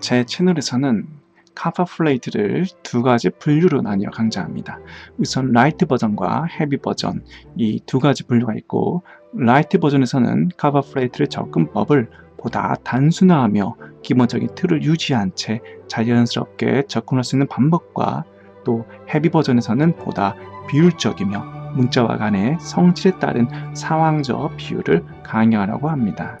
제 채널에서는 카파 플레이트를 두 가지 분류로 나뉘어 강좌합니다. 우선 라이트 버전과 헤비 버전 이 두 가지 분류가 있고 라이트 버전에서는 카파 플레이트를 접근법을 보다 단순화하며 기본적인 틀을 유지한 채 자연스럽게 접근할 수 있는 방법과 또 헤비 버전에서는 보다 비율적이며 문자와 간의 성질에 따른 상황적 비율을 강요하라고 합니다.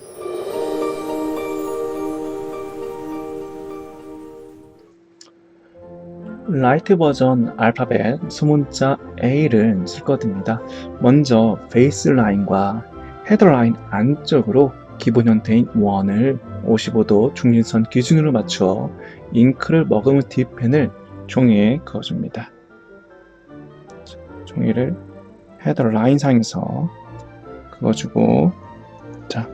라이트 버전 알파벳 수문자 A를 쓸 겁니다. 먼저 베이스 라인과 헤더 라인 안쪽으로 기본 형태인 원을 55도 중심선 기준으로 맞추어 잉크를 머금은 뒷펜을 종이에 그어줍니다. 종이를 헤더 라인 상에서 그어주고 자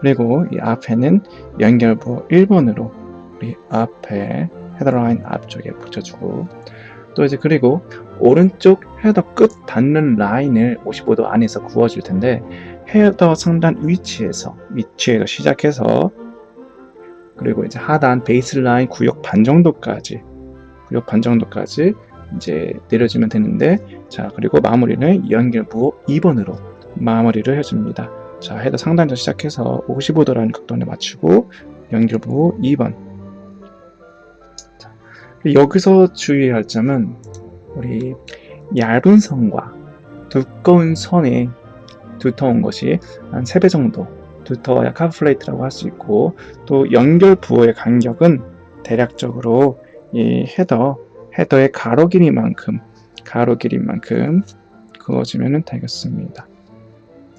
그리고 이 앞에는 연결부 1번으로 우리 앞에 헤더라인 앞쪽에 붙여주고 또 이제 그리고 오른쪽 헤더 끝 닿는 라인을 55도 안에서 구워줄 텐데 헤더 상단 위치에서 위치에서 시작해서 그리고 이제 하단 베이스 라인 구역 반 정도까지 구역 반 정도까지 이제 내려주면 되는데 자 그리고 마무리는 연결부 2번으로 마무리를 해줍니다. 자 헤더 상단에서 시작해서 55도라는 각도에 맞추고 연결부 2번 여기서 주의할 점은 우리 얇은 선과 두꺼운 선의 두터운 것이 한 3배 정도 두터워야 카프플레이트라고 할 수 있고 또 연결 부호의 간격은 대략적으로 이 헤더 헤더의 가로 길이만큼 가로 길이만큼 그어주면 되겠습니다.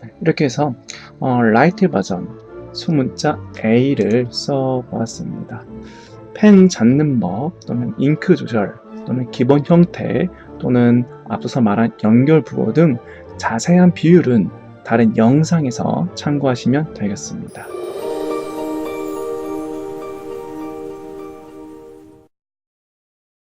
네, 이렇게 해서 어, 라이트 버전 수문자 A를 써보았습니다. 펜 잡는 법 또는 잉크 조절 또는 기본 형태 또는 앞서서 말한 연결 부호 등 자세한 비율은 다른 영상에서 참고하시면 되겠습니다.